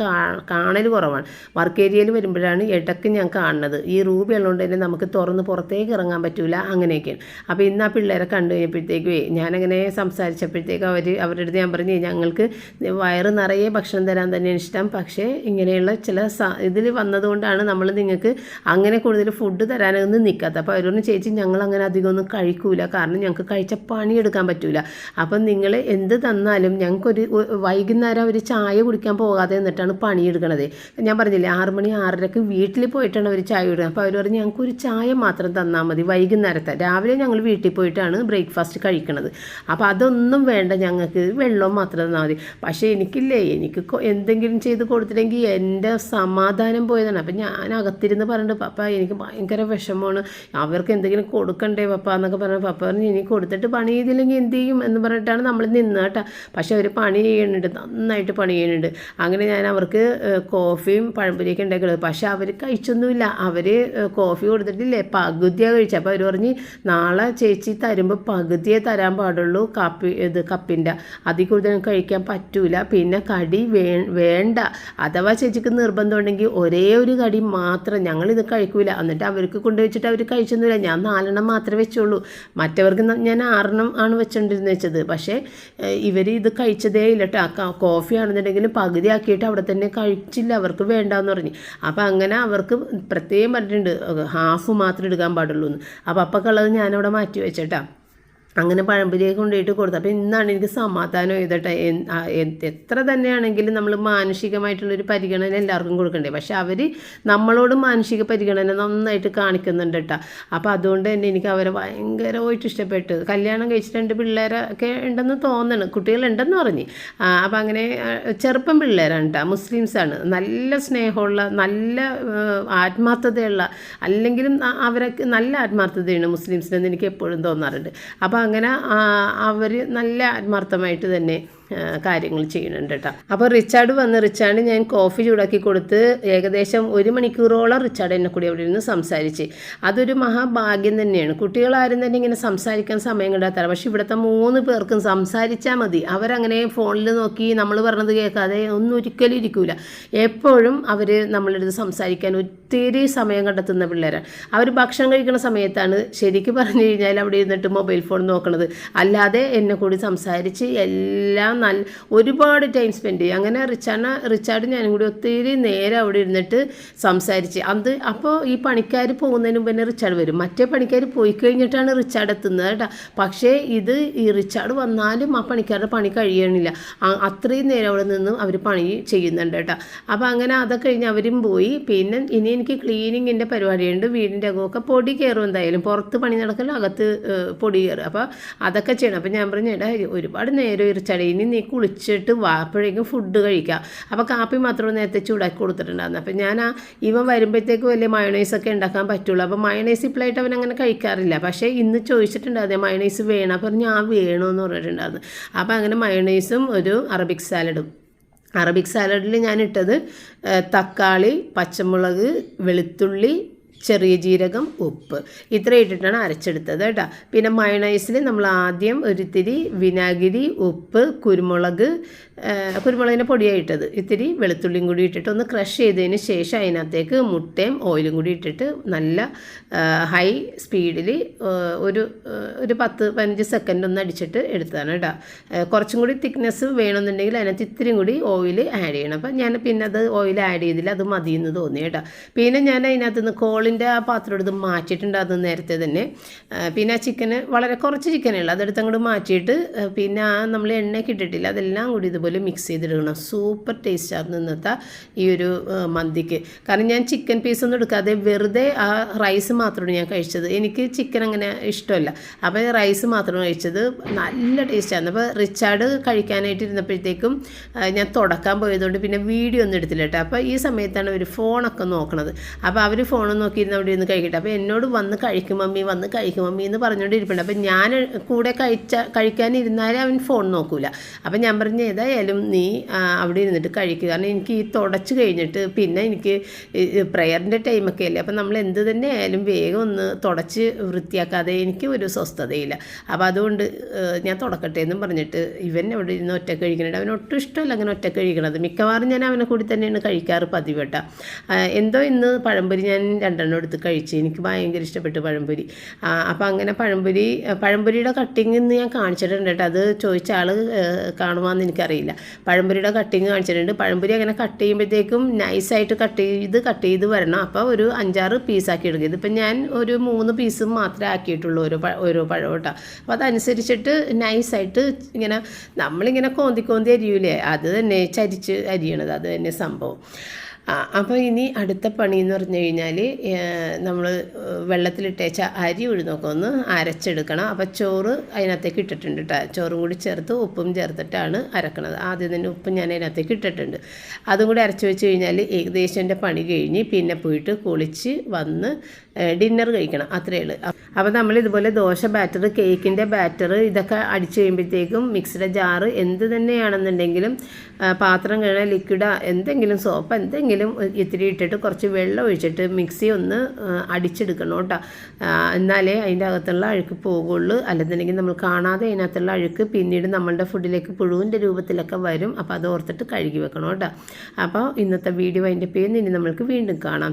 കാണൽ കുറവാണ്. വർക്ക് ഏരിയയിൽ വരുമ്പോഴാണ് ഇടയ്ക്ക് ഞാൻ കാണുന്നത് ഈ റൂബി ഉള്ളതുകൊണ്ട് തന്നെ നമുക്ക് തുറന്ന് പുറത്തേക്ക് ഇറങ്ങാൻ പറ്റൂല അങ്ങനെയൊക്കെയാണ്. അപ്പോൾ ഇന്ന് ആ പിള്ളേരെ കണ്ടു കഴിഞ്ഞപ്പോഴത്തേക്കുവേ ഞാനങ്ങനെ സംസാരിച്ചപ്പോഴത്തേക്ക് അവർ അവരുടെ അടുത്ത് ഞാൻ പറഞ്ഞു ഞങ്ങൾക്ക് വയറ് നിറയെ ഭക്ഷണം തരാൻ തന്നെയാണ് ഇഷ്ടം. പക്ഷേ ഇങ്ങനെയുള്ള ചില ഇതിൽ വന്നതുകൊണ്ടാണ് നമ്മൾ നിങ്ങൾക്ക് അങ്ങനെ കൂടുതൽ ഫുഡ് തരാനൊന്നും നിൽക്കാത്തത് അപ്പോൾ അവരൊന്നും ചേച്ചി ഞങ്ങൾ അങ്ങനെ കഴിക്കൂല. കാരണം ഞങ്ങൾക്ക് കഴിച്ച പണിയെടുക്കാൻ പറ്റൂല. അപ്പം നിങ്ങൾ എന്ത് തന്നാലും ഞങ്ങൾക്കൊരു വൈകുന്നേരം ഒരു ചായ കുടിക്കാൻ പോകാതെ നിന്നിട്ടാണ് പണിയെടുക്കണത്. ഞാൻ പറഞ്ഞില്ലേ ആറ് മണി ആറരക്ക് വീട്ടിൽ പോയിട്ടാണ് അവർ ചായ കുടിക്കുന്നത്. അപ്പോൾ അവർ പറഞ്ഞ് ഞങ്ങൾക്ക് ഒരു ചായ മാത്രം തന്നാൽ മതി വൈകുന്നേരത്തെ. രാവിലെ ഞങ്ങൾ വീട്ടിൽ പോയിട്ടാണ് ബ്രേക്ക്ഫാസ്റ്റ് കഴിക്കണത്. അപ്പോൾ അതൊന്നും വേണ്ട ഞങ്ങൾക്ക് വെള്ളം മാത്രം തന്നാൽ മതി. പക്ഷേ എനിക്കില്ലേ എനിക്ക് എന്തെങ്കിലും ചെയ്ത് കൊടുത്തില്ലെങ്കിൽ എന്റെ സമാധാനം പോയതാണ്. അപ്പം ഞാൻ അകത്തിരുന്ന് പറഞ്ഞിട്ട് പപ്പ എനിക്ക് ഭയങ്കര വിഷമമാണ്. അവർക്ക് എന്തെങ്കിലും കൊടുക്കണ്ടേ പപ്പ? എന്നൊക്കെ പറഞ്ഞു പപ്പ പറഞ്ഞു ഇനി കൊടുത്തിട്ട് പണി ചെയ്തില്ലെങ്കിൽ എന്ത് ചെയ്യും? എന്ന് പറഞ്ഞിട്ടാണ് നമ്മൾ നിന്ന് കേട്ടോ. പക്ഷേ അവർ പണി ചെയ്യുന്നുണ്ട് നന്നായിട്ട് പണി ചെയ്യുന്നുണ്ട്. അങ്ങനെ ഞാൻ അവർക്ക് കോഫിയും പഴംപൊരിയൊക്കെ ഉണ്ടാക്കി പക്ഷേ അവർ കഴിച്ചൊന്നുമില്ല. അവർ കോഫി കൊടുത്തിട്ടില്ലേ? പകുതിയാണ് കഴിച്ചത് അപ്പോൾ അവർ പറഞ്ഞ് നാളെ ചേച്ചി തരുമ്പോൾ പകുതിയെ തരാൻ പാടുള്ളൂ കാപ്പി ഇത് കപ്പിന്റെ. അതിൽ കൂടുതൽ കഴിക്കാൻ പറ്റൂല. പിന്നെ കടി വേ വേണ്ട. അഥവാ ചേച്ചിക്ക് നിർബന്ധം ഉണ്ടെങ്കിൽ ഒരേ ഒരു കടി മാത്രം ഞങ്ങളിത് കഴിക്കൂല. എന്നിട്ട് അവർക്ക് കൊണ്ടുവച്ചിട്ട് അവർ കഴിച്ചൊന്നുമില്ല. ഞാൻ നാലെണ്ണം മാത്രമേ വെച്ചുള്ളൂ. മറ്റവർക്ക് ന- ഞാൻ ആറെണ്ണം ആണ് വെച്ചോണ്ടിരുന്നത് വെച്ചത്. പക്ഷേ ഇവർ ഇത് കഴിച്ചതേ ഇല്ല കേട്ടോ കോഫി ആണെന്നുണ്ടെങ്കിലും പകുതി ആക്കിയിട്ട് അവിടെ തന്നെ കഴിച്ചില്ല. അവർക്ക് വേണ്ടാന്ന് പറഞ്ഞു. അപ്പോൾ അങ്ങനെ അവർക്ക് പ്രത്യേകം പറഞ്ഞിട്ടുണ്ട്. ഹാഫ് മാത്രം എടുക്കാൻ പാടുള്ളൂ എന്ന് അപ്പോൾ അപ്പൊക്കുള്ളത് ഞാനവിടെ മാറ്റി വെച്ചേട്ടാ. അങ്ങനെ പഴംപൊരിയൊക്കെ കൊണ്ടുപോയിട്ട് കൊടുത്തു. അപ്പോൾ ഇന്നാണ് എനിക്ക് സമാധാനം ചെയ്തട്ടെ എത്ര തന്നെയാണെങ്കിലും നമ്മൾ മാനസികമായിട്ടുള്ളൊരു പരിഗണന എല്ലാവർക്കും കൊടുക്കണ്ടേ. പക്ഷെ അവർ നമ്മളോട് മാനുഷിക പരിഗണന നന്നായിട്ട് കാണിക്കുന്നുണ്ട് കേട്ടോ അപ്പോൾ അതുകൊണ്ട് തന്നെ എനിക്ക് അവരെ ഭയങ്കരമായിട്ട് ഇഷ്ടപ്പെട്ടു. കല്യാണം കഴിച്ചിട്ട് രണ്ട് പിള്ളേരൊക്കെ ഉണ്ടെന്ന് തോന്നണം. കുട്ടികളുണ്ടെന്ന് പറഞ്ഞ്. അപ്പോൾ അങ്ങനെ ചെറുപ്പം പിള്ളേരാണ് കേട്ടോ മുസ്ലിംസാണ്. നല്ല സ്നേഹമുള്ള നല്ല ആത്മാർത്ഥതയുള്ള അല്ലെങ്കിലും അവരൊക്കെ നല്ല ആത്മാർത്ഥതയാണ് മുസ്ലിംസിനെന്ന് എനിക്ക് എപ്പോഴും തോന്നാറുണ്ട്. അപ്പോൾ അങ്ങനെ അവർ നല്ല ആത്മാർത്ഥമായിട്ട് തന്നെ കാര്യങ്ങൾ ചെയ്യുന്നുണ്ട് കേട്ടോ. അപ്പോൾ റിച്ചാർഡ് വന്ന് റിച്ചാർഡ് ഞാൻ കോഫി ചൂടാക്കി കൊടുത്ത് ഏകദേശം ഒരു മണിക്കൂറോളം റിച്ചാർഡ് എന്നെ കൂടി അവിടെ ഇരുന്ന് സംസാരിച്ച്. അതൊരു മഹാഭാഗ്യം തന്നെയാണ്. കുട്ടികളാരും തന്നെ ഇങ്ങനെ സംസാരിക്കാൻ സമയം കിട്ടാത്തതാണ്. പക്ഷേ ഇവിടുത്തെ മൂന്ന് പേർക്കും സംസാരിച്ചാൽ മതി. അവരങ്ങനെ ഫോണിൽ നോക്കി നമ്മൾ പറഞ്ഞത് കേൾക്കാതെ ഒന്നും ഒരിക്കലും ഇരിക്കൂല. എപ്പോഴും അവർ നമ്മളെടുത്ത് സംസാരിക്കാൻ ഒത്തിരി സമയം കണ്ടെത്തുന്ന പിള്ളേരാണ്. അവർ ഭക്ഷണം കഴിക്കുന്ന സമയത്താണ് ശരിക്കും പറഞ്ഞു കഴിഞ്ഞാൽ അവിടെ ഇരുന്നിട്ട് മൊബൈൽ ഫോൺ നോക്കണത്. അല്ലാതെ എന്നെ കൂടി സംസാരിച്ച് എല്ലാം നല്ല ഒരുപാട് ടൈം സ്പെൻഡ് ചെയ്യും. അങ്ങനെ റിച്ചാർഡ് റിച്ചാർഡ് ഞാനും കൂടി ഒത്തിരി നേരം അവിടെ ഇരുന്നിട്ട് സംസാരിച്ച്. അത് അപ്പോൾ ഈ പണിക്കാർ പോകുന്നതിന് മുമ്പ് തന്നെ റിച്ചാർഡ് വരും. മറ്റേ പണിക്കാർ പോയി കഴിഞ്ഞിട്ടാണ് റിച്ചാർഡ് എത്തുന്നത് കേട്ടോ. പക്ഷേ ഇത് ഈ റിച്ചാർഡ് വന്നാലും ആ പണിക്കാരുടെ പണി കഴിയണില്ല. അത്രയും നേരം അവിടെ നിന്ന് അവർ പണി ചെയ്യുന്നുണ്ട് കേട്ടോ. അപ്പോൾ അങ്ങനെ അതൊക്കെ കഴിഞ്ഞ് അവരും പോയി. പിന്നെ ഇനി എനിക്ക് ക്ലീനിങ്ങിന്റെ പരിപാടിയുണ്ട്. വീടിന്റെ അകമൊക്കെ പൊടി കയറും എന്തായാലും. പുറത്ത് പണി നടക്കുന്ന അകത്ത് പൊടി കയറും. അപ്പോൾ അതൊക്കെ ചെയ്യണം. അപ്പോൾ ഞാൻ പറഞ്ഞു എടാ ഒരുപാട് നേരം ഇരിച്ചാടി ഇനി നീ കുളിച്ചിട്ട് വാപ്പോഴേക്കും ഫുഡ് കഴിക്കാം. അപ്പോൾ കാപ്പി മാത്രം നേരത്തെ ചൂടാക്കി കൊടുത്തിട്ടുണ്ടായിരുന്നു. അപ്പോൾ ഞാൻ ആ ഇവൻ വരുമ്പോഴത്തേക്ക് വലിയ മയണൈസൊക്കെ ഉണ്ടാക്കാൻ പറ്റുള്ളൂ. അപ്പോൾ മയണൈസ് ഇപ്പോഴായിട്ട് അവൻ അങ്ങനെ കഴിക്കാറില്ല. പക്ഷേ ഇന്ന് ചോദിച്ചിട്ടുണ്ടായിരുന്നു മയണൈസ് വേണം. അപ്പോൾ ഞാൻ വേണമെന്ന് പറഞ്ഞിട്ടുണ്ടായിരുന്നു. അപ്പോൾ അങ്ങനെ മയണൈസും ഒരു അറബിക് സാലഡും അറബിക് സാലഡിൽ ഞാൻ ഇട്ടത് തക്കാളി പച്ചമുളക് വെളുത്തുള്ളി ചെറിയ ജീരകം ഉപ്പ്. ഇത്ര ഇട്ടിട്ടാണ് അരച്ചെടുത്തത് കേട്ടോ. പിന്നെ മയണൈസിൽ നമ്മൾ ആദ്യം ഒരിത്തിരി വിനാഗിരി ഉപ്പ് കുരുമുളക് കുരുമുളകിന്റെ പൊടിയായിട്ടത് ഇത്തിരി വെളുത്തുള്ളിയും കൂടി ഇട്ടിട്ട് ഒന്ന് ക്രഷ് ചെയ്തതിന് ശേഷം അതിനകത്തേക്ക് മുട്ടയും ഓയിലും കൂടി ഇട്ടിട്ട് നല്ല ഹൈ സ്പീഡിൽ ഒരു ഒരു പത്ത് പതിനഞ്ച് സെക്കൻഡ് ഒന്ന് അടിച്ചിട്ട് എടുത്തതാണ് കേട്ടോ. കുറച്ചും കൂടി തിക്നെസ് വേണമെന്നുണ്ടെങ്കിൽ അതിനകത്ത് ഇത്തിരിയും കൂടി ഓയിൽ ആഡ് ചെയ്യണം. അപ്പം ഞാൻ പിന്നെ അത് ഓയിൽ ആഡ് ചെയ്തില്ല അത് മതി എന്ന് തോന്നി കേട്ടോ. പിന്നെ ഞാൻ അതിനകത്ത് നിന്ന് കോളിന്റെ ആ പാത്രം എടുത്ത് മാറ്റിയിട്ടുണ്ടായിരുന്നു നേരത്തെ തന്നെ. പിന്നെ ആ ചിക്കന് വളരെ കുറച്ച് ചിക്കനേ ഉള്ളൂ. അതെടുത്ത് അങ്ങോട്ട് മാറ്റിയിട്ട് പിന്നെ ആ നമ്മൾ എണ്ണയൊക്കെ ഇട്ടിട്ടില്ല. അതെല്ലാം കൂടി ഇതുപോലെ മിക്സ് ചെയ്തിടണം. സൂപ്പർ ടേസ്റ്റായിരുന്നു ഇന്നത്തെ ഈ ഒരു മന്തിക്ക്. കാരണം ഞാൻ ചിക്കൻ പീസൊന്നും എടുക്കാതെ വെറുതെ ആ റൈസ് മാത്രമാണ് ഞാൻ കഴിച്ചത്. എനിക്ക് ചിക്കൻ അങ്ങനെ ഇഷ്ടമല്ല. അപ്പോൾ റൈസ് മാത്രമാണ് കഴിച്ചത്. നല്ല ടേസ്റ്റായിരുന്നു അപ്പോൾ റിച്ചാർഡ് കഴിക്കാനായിട്ട് ഇരുന്നപ്പോഴത്തേക്കും ഞാൻ തുടക്കാൻ പോയതുകൊണ്ട് പിന്നെ വീഡിയോ ഒന്നും എടുത്തില്ല കേട്ടോ. അപ്പോൾ ഈ സമയത്താണ് അവർ ഫോണൊക്കെ നോക്കണത്. അപ്പോൾ അവർ ഫോൺ നോക്കിയിരുന്ന് അവിടെ ഇരുന്ന് കഴിക്കട്ടെ. അപ്പോൾ എന്നോട് വന്ന് കഴിക്കും മമ്മി വന്ന് കഴിക്കും മമ്മി എന്ന് പറഞ്ഞുകൊണ്ട് ഇരിപ്പുണ്ട്. അപ്പോൾ ഞാൻ കൂടെ കഴിച്ച കഴിക്കാനിരുന്നാലേ അവൻ ഫോൺ നോക്കൂല. അപ്പോൾ ഞാൻ പറഞ്ഞു ഏതായാലും നീ അവിടെ ഇരുന്നിട്ട് കഴിക്കുക കാരണം എനിക്ക് ഈ തുടച്ച് കഴിഞ്ഞിട്ട് പിന്നെ എനിക്ക് പ്രയറിന്റെ ടൈമൊക്കെ അല്ലേ? അപ്പോൾ നമ്മൾ എന്ത് തന്നെ ആയാലും വേഗം ഒന്ന് തുടച്ച് വൃത്തിയാക്കാതെ എനിക്ക് ഒരു സ്വസ്ഥതയില്ല. അപ്പോൾ അതുകൊണ്ട് ഞാൻ തുടക്കട്ടെ എന്നും പറഞ്ഞിട്ട് ഇവൻ അവിടെ ഇരുന്ന് ഒറ്റ കഴിക്കുന്നുണ്ട്. അവൻ ഒട്ടും ഇഷ്ടമല്ല അങ്ങനെ ഒറ്റ കഴിക്കണത്. മിക്കവാറും ഞാൻ അവനെ കൂടി തന്നെയാണ് കഴിക്കാറ് പതിവ് കേട്ടോ. എന്തോ ഇന്ന് പഴംപൊരി ഞാൻ രണ്ടെണ്ണം എടുത്ത് കഴിച്ച് എനിക്ക് ഭയങ്കര ഇഷ്ടപ്പെട്ടു പഴംപൊരി. അപ്പോൾ അങ്ങനെ പഴംപൊരി പഴംപൊരിയുടെ കട്ടിങ് ഇന്ന് ഞാൻ കാണിച്ചിട്ടുണ്ട് കേട്ടോ. അത് ചോദിച്ച ആൾ കാണുവാന്ന് എനിക്കറിയില്ല. പഴംപൊരിയുടെ കട്ടിങ് കാണിച്ചിട്ടുണ്ട്. പഴംപൊരി അങ്ങനെ കട്ട് ചെയ്യുമ്പോഴത്തേക്കും നൈസായിട്ട് കട്ട് ചെയ്ത് കട്ട് ചെയ്ത് വരണം. അപ്പോൾ ഒരു അഞ്ചാറ് പീസാക്കി എടുക്കുക. ഇതിപ്പോൾ ഞാൻ ഒരു മൂന്ന് പീസ് മാത്രമേ ആക്കിയിട്ടുള്ളൂ ഓരോ ഓരോ പഴം അപ്പോൾ അതനുസരിച്ചിട്ട് നൈസായിട്ട് ഇങ്ങനെ നമ്മളിങ്ങനെ കോന്തി കോന്തി അരിയൂലേ? അത് തന്നെ ചരിച്ച് അരിയണത്. അത് തന്നെ സംഭവം. അപ്പോൾ ഇനി അടുത്ത പണി എന്ന് പറഞ്ഞു കഴിഞ്ഞാൽ നമ്മൾ വെള്ളത്തിലിട്ടേച്ച അരി ഉഴുന്നൊക്കെ ഒന്ന് അരച്ചെടുക്കണം. അപ്പോൾ ചോറ് അതിനകത്തേക്ക് ഇട്ടിട്ടുണ്ട് കേട്ടോ ചോറും കൂടി ചേർത്ത് ഉപ്പും ചേർത്തിട്ടാണ് അരക്കണത്. ആദ്യം തന്നെ ഉപ്പ് ഞാൻ അതിനകത്തേക്ക് ഇട്ടിട്ടുണ്ട്. അതും കൂടി അരച്ച് വെച്ച് കഴിഞ്ഞാൽ ഏകദേശം എന്റെ പണി കഴിഞ്ഞ് പിന്നെ പോയിട്ട് കുളിച്ച് വന്ന് ഡിന്നർ കഴിക്കണം. അത്രയേ ഉള്ളൂ. അപ്പോൾ നമ്മൾ ഇതുപോലെ ദോശ ബാറ്റർ കേക്കിന്റെ ബാറ്റർ ഇതൊക്കെ അടിച്ചു കഴിയുമ്പോഴത്തേക്കും മിക്സിയുടെ ജാറ് എന്ത് തന്നെയാണെന്നുണ്ടെങ്കിലും പാത്രം കഴുകാൻ ലിക്വിഡ് എന്തെങ്കിലും സോപ്പ് എന്തെങ്കിലും ഇത്തിരി ഇട്ടിട്ട് കുറച്ച് വെള്ളം ഒഴിച്ചിട്ട് മിക്സി ഒന്ന് അടിച്ചെടുക്കണം കേട്ടോ. എന്നാലേ അതിന്റെ അകത്തുള്ള അഴുക്ക് പോകുള്ളൂ. അല്ലെന്നുണ്ടെങ്കിൽ നമ്മൾ കാണാതെ അതിനകത്തുള്ള അഴുക്ക് പിന്നീട് നമ്മളുടെ ഫുഡിലേക്ക് പുഴുവിന്റെ രൂപത്തിലൊക്കെ വരും. അപ്പോൾ അത് ഓർത്തിട്ട് കഴുകി വെക്കണം കേട്ടോ. അപ്പോൾ ഇന്നത്തെ വീഡിയോ അതിന്റെ പേര് ഇനി നമ്മൾക്ക് വീണ്ടും കാണാം.